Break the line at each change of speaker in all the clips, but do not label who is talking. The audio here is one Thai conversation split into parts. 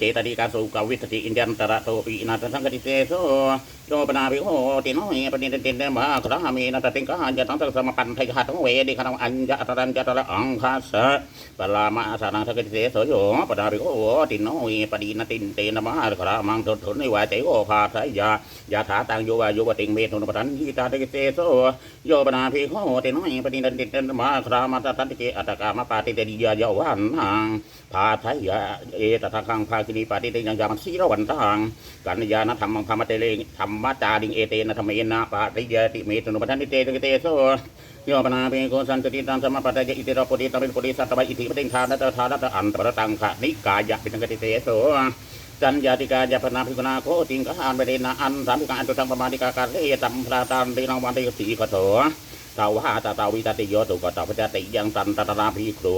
เจตติกาสุกวิตติอินเดียนตระโตปีนาทังกติเตโสโยปนาภิโหติโนเอปนิเตเตมาครามีนาตติงกาจะตั้งสมปันไทยหัตเวดิคณอัญญาตรัญจตระอังคาสะปลามาสานังทังกติเตโสโยปนาภิโหติโนเอปดินตินเตนมาครามังทุทุนนิวาเตโอภาทยายาถาตังโยวาโยวติงเมตุนปทันยิตาติเตโสโยปนาภิโหติโนเอปดินตินเตนมาครามาตันติเกอัตกามปาติเตดิยายาวันนังพาทายาเอตทังคังภาคินีปาติเตยังยามันสีระวันตังกันยานะธรรมังพามเตเลธรรมจาริงเอเตนะธรรมเอนะปาติยาติเมตุนุปทันติเตตุเตโสโยปนาเปโกสันติตังสมปตะยอิติรปุติตังเป็นปติสัตตะอิติปติงทานะตทานะตอันตรตังขะนิกายะเป็นตังกติเตโสจันยาติกายาปนาภิกุณาโคติงกานเบเดนะอันสามพิการอันตุตังประมาณิกาการเลตัมพราตันเตนังวันเตสีขโถตาวหาตาตาวิตาติโยตุกตาพจติยังตันตตนาภิกขุ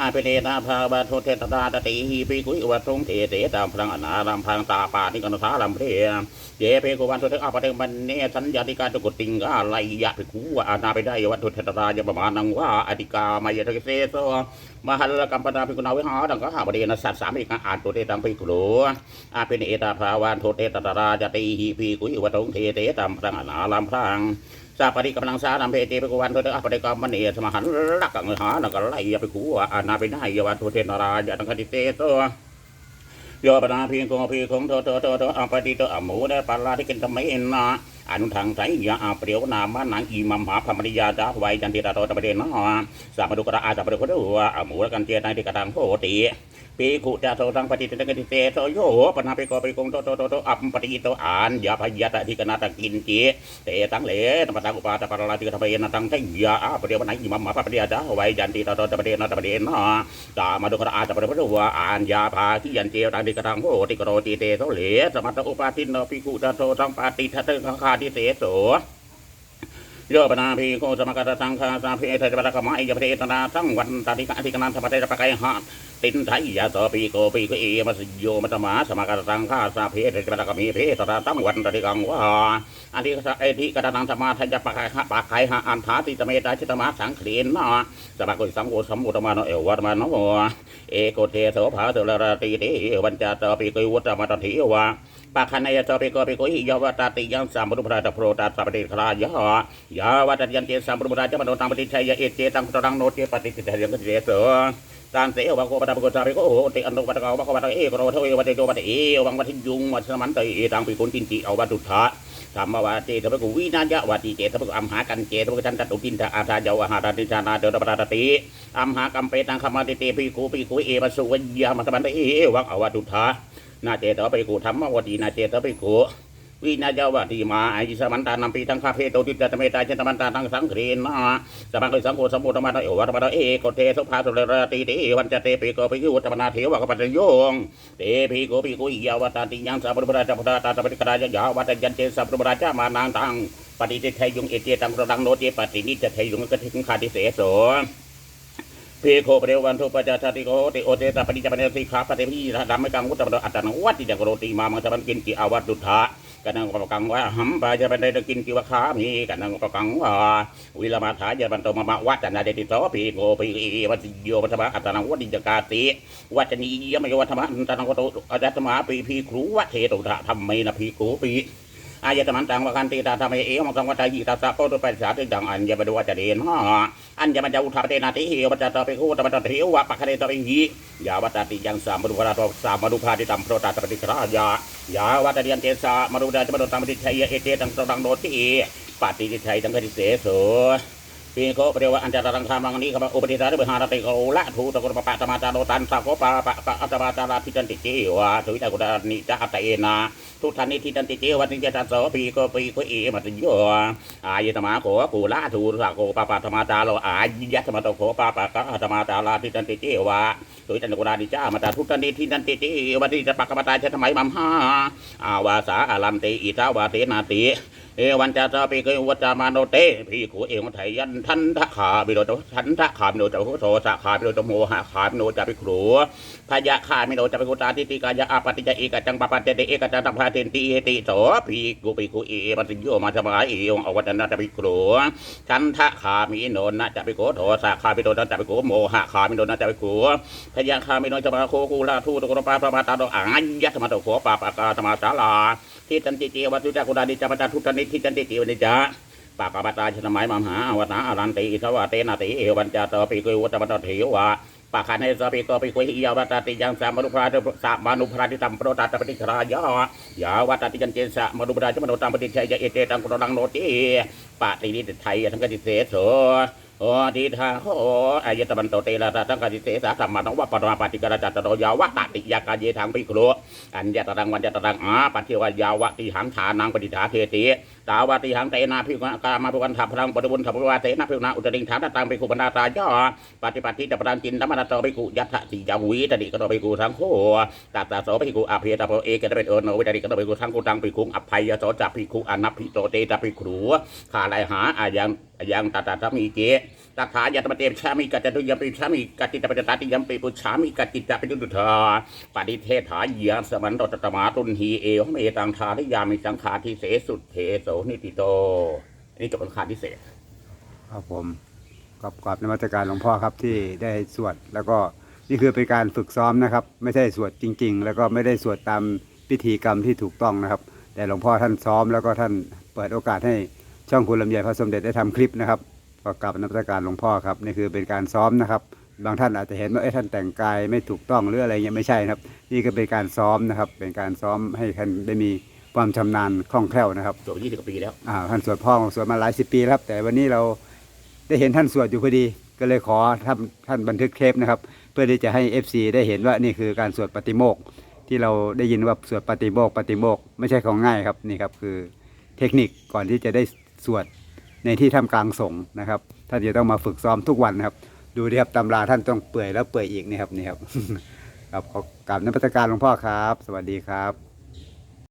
อาเปเนนาภาบาโทเทตตาตติหิปิกุยวัตรงเทเตตามพลังอนารัมพังตาปานิกนสาลัมเพเยเปกุวันโทเทอาปเตมันเนสัญญาติกาตุกุติงกาไลยะภิกุวอานาไปได้วัตถุเทตตายประมาณนังว่าอติกามายตะเสโสมหัลกัมปนาภิกุณาวิหาดังก็หาบดีนสัตสามเอกอาตุเตตัมภิกขุอาเปเนตาภาวันโทเทตตาจติหิปิกุยวัตรงเทเตตามพลังอนารัมพัง สาปริกำลังสาดำเพตไปกวันโทเตอปริกรรมมันเอสมหันรักกังหานักไล่ยาไปขู่อานาไปได้ยาวันโทเทนารายาตังคติเตโตโยปนาพีกงพีคงโตโตโตโตอัปติโตอมูได้ปาลาที่กินทำไมเอ็นาอนุทางไสยาอาเปรียวนามานังอีมัมหาพมริยาจาไวจันติตาโตตปเดนนาสามาดุกระอาจาปริโคดวอมูลกันเจตังติกระตังโหติ ปีขุจาโตตังปฏิเตกติเตโตโยปนาปิโกปิกงโตโตโตโตอัปปฏิโตอานยาพยาตะทิกนาตะกินเจเตตังเลนปตังอุปาตะปาราติกทเปนตังไทยาอาปเดียวนัยมัมมาปปเดียดาไวยันติตโตตะปเดนตะปเดนตามาดุกระอาตะปเดพระวาอานยาภาที่ยันเจตังติกตังโหติกโรติเตโตเลสมัตอุปาทินโนปิกุตโตตังปาติทัตตังคาติเตโสโยปนาพีโคสมกตสังฆาสาเพเทปะกมะมายเพตนาสังวันตาติกะติกนันธปะเตปะไกหะ ตินไทยาสปีโกปีโกเอมัสโยมัตมาสมกตสังฆาสาเพเทปะกมีเพตาสังวันตาติกังวาอันที่เอธิกตนังธรรมาทยปะไกหะปะไกหะอันทาติตเมตาจิตมาสังเขลีนนาสมกุสังโฆสมุตมาโนเอวัตมาโนเอโกเทโสภาตุลราติเตวันจาตปีโกวุตมาตถิวาปะคันนายจอปิโกปิโกหิยาวตาติยังสามบุรุษราชโพรตาสัพเดคลายายาวตัยันเจสามบุรุษราชมโนตังปฏิชัยเอเจตังตรังโนเจปฏิติเทยังกเจโสตานเสวะโกปตาปิโกจาปิโกโหติอันโนปตะกาวะโกปตะเอกโรเทวะเตโจปตะเอวังวัติยุงวัชมันเตเอตังปิกุนตินติเอาวัตุทะธรรมวาเจตะปะกุวินาญะวาติเจตะปะกุอัมหากันเจตะปะกุจันตตุตินทะอาทายาวหาราติจานาเดตะปะตติอัมหากัมเปตังขมาติเตปิกุปิกุเอมัสุวัญญามัตมันเตเอวังอวัตุทะนาเจตอไปกูธรรมวดีนาเจตอไปกู วินาจาวดีมาไอจิสมันตานัมปีทังคาเพโตติจตเมตาเจตมันตาทังสังเขนนาสมังคิสังโฆสมุตมาเอวัตมาเอกเทสุภาสุเรติเตวันจะเตปิโกปิยุตมนาเทวะกปัจโยงเตปิโกปิกุยาวตาติยังสัพพุราชพุทธตาตปฏิกราชยาวตยันเจสัพพุราชมานางตังปฏิเทไทยุงเอเจตังระดังโนเจปฏินิจไทยุงกติงคาติเสโสพีโคเปรวันทุปจาชาติโกติโอเตตาปฏิจจปเนสิขาปฏิพีระดัมมกังวุตตะอัตตนวัตติจักโรติมามังสมันกินกิอาวัตดุทธะ กันนังปะกังว่าหัมปาจะเป็นได้กินกิวะคามีกันนังปะกังว่าวิลมาถาจะบันโตมามะวัจนาเดติโตพีโกพีวัตโยมัตมะอัตตนวัตติจกาติวัจนียมโยวัตมะอัตตนวัตโตอาจัตมะปีพีครูวัเทตุธรรมเมนะพีโกปี อายตมันตังวะกันติตาธรรมเอมังสังวัตยิตาสะโพตุปัสสะติดังอัญญบดวจเดนหาอัญญมันจะอุทาเตนาติเฮวัจตะเปโคตมันตะเทวะปะคะเนตะเปหียาวัตติยังสามมรุภราตสามมรุภาติตัมโพตตะปฏิกรายายาวัตติยันเตสามรุดาจมโนตัมปฏิชัยเอเตตังตังโดติปฏิทิชัยตังคติเสโส ปีโกเปรียวอันจารังคามังนี้ครับอุปติสาริบหารติโกละทูตะกุปปะตมาจาโตันสะโกปะปะปะอัตมาจาราพิจันติเจวะถุยตะกุดานิจาตเอนาทุทันนิทิจันติเจวะนิจตัสโสปีโกปีโกเอมัตโยอายตมาโกกูละทูสะโกปะปะตมาจารโลอายยัตมาตโกปะปะกะอัตมาจาราพิจันติเจวะถุยตะกุดานิจามาตาทุทันนิทิจันติเจวะนิจปะกะปะตาจะทำไมมัมหาอาวาสาอาลันติอิทาวาเตนาติ เอวันจะจะปีกวัจามาโนเตพี่ขูเอวไทยยันทันทะขาบิโดจทันทะขาบิโดจโหโสสะขาบิโดจโมหะขาบิโดจะไปขรูพยะขาบิโดจะไปกุตาทิติกายะอาปติจะเอกจังปปะเตเตเอกจังตัมพาเตนติเอติโสพีกูปีกูเอปัสโยมาสมาเอวอวัตนะจะไปขรูทันทะขามิโนนะจะไปโกโถสะขาบิโดจะไปโกโมหะขาบิโดนะจะไปขรูพยะขาบิโดจะมาโคกูลาทูตกรปาประมาตาโดอังยัตมาโตโขปาปากาธรรมาสาลาทิตันติเจวัตุจักุดานิจาปตาทุตันิทิจันติติวนิจาปากปปตาชนมัยมหาอวตาอรันติสวะเตนาติเอวันจาตปิกุวัตปตเทวะปากขันเนสปิโกปิกุยาวตติยังสามานุพราสามานุพราติตัมโปรตัตปฏิครายายาวตติจันเจสะมานุพราจมโนตัมปฏิชัยเอเตตังกุรังโนติปาตินิตไทยทั้งกติเสโส โอทิทาโหอายตบันโตเตระทั้งกติเสสาธรรมานังวะปรมาปฏิกระจัตโตยาวตติยากาเยทางปิโครอัญญตรังวันจตรังอาปัจเทวายาวะติหังฐานังปฏิฐาเทติตาวาติหังเตนาพิกากามาภวันทัพพลังปฏิบุญทัพวาเตนะพิวนาอุตริงฐานตังไปกุปนาตายอปฏิปัติจะปรันจินธรรมนาโตไปกุยัตถติยาวีตติกโตไปกุทั้งโคตัตตาโสไปกุอภิยตาโพเอกตะเป็นโอโนวิตติกโตไปกุทั้งกุตังไปกุอภัยโสจักภิกขุอนัพพิโตเตตะภิกขุขาลายหาอายัง ยังตตาตมีเกตถายตมเตมชามิกัจจตุยมปิชามิกัจจิตปจตติยมปิปุชามิกัจจิตปิดุดุทาปฏิเทถายาสมันตตตมาตุนหีเอวเมตังทาริยามิสังขาทิเสสุดเทโสนิติโตอันนี้จบสังขารทิเศ
ครับผมกับกราบนมัสการหลวงพ่อครับที่ได้สวดแล้วก็นี่คือเป็นการฝึกซ้อมนะครับ ไม่ใช่สวดจริง ๆ แล้วก็ไม่ได้สวดตามพิธีกรรมที่ถูกต้องนะครับ แต่หลวงพ่อท่านซ้อมแล้วก็ท่านเปิดโอกาสให้ ช่องคุณลำไยพระสมเด็จได้ทำคลิปนะครับก็กราบนมัสการหลวงพ่อครับนี่คือเป็นการซ้อมนะครับ บางท่านอาจจะเห็นว่าเอ้ท่านแต่งกายไม่ถูกต้องหรืออะไรเงี้ยไม่ใช่นะครับ นี่ก็เป็นการซ้อมนะครับ เป็นการซ้อมให้ท่านได้มีความชำนาญคล่องแคล่วนะครับ
จบยี่สิบกว่าปีแล้ว
อ่าท่านสวดพ่อของสวดมาหลายสิบปีแล้วครับ แต่วันนี้เราได้เห็นท่านสวดอยู่พอดี ก็เลยขอท่านท่านบันทึกเทปนะครับ เพื่อที่จะให้ FC ได้เห็นว่านี่คือการสวดปฏิโมกข์ที่เราได้ยินว่าสวดปฏิโมกข์ปฏิโมกข์ไม่ใช่ของง่ายครับนี่ครับคือเทคนิคก่อนที่จะได้ สวดในที่ทำกลางสงฆ์นะครับท่านจะต้องมาฝึกซ้อมทุกวันนะครับ ดูดิครับตำราท่านต้องเปื่อยแล้วเปื่อยอีกนี่ครับนี่ครับครับขอกราบนมัสการหลวงพ่อครับ สวัสดีครับ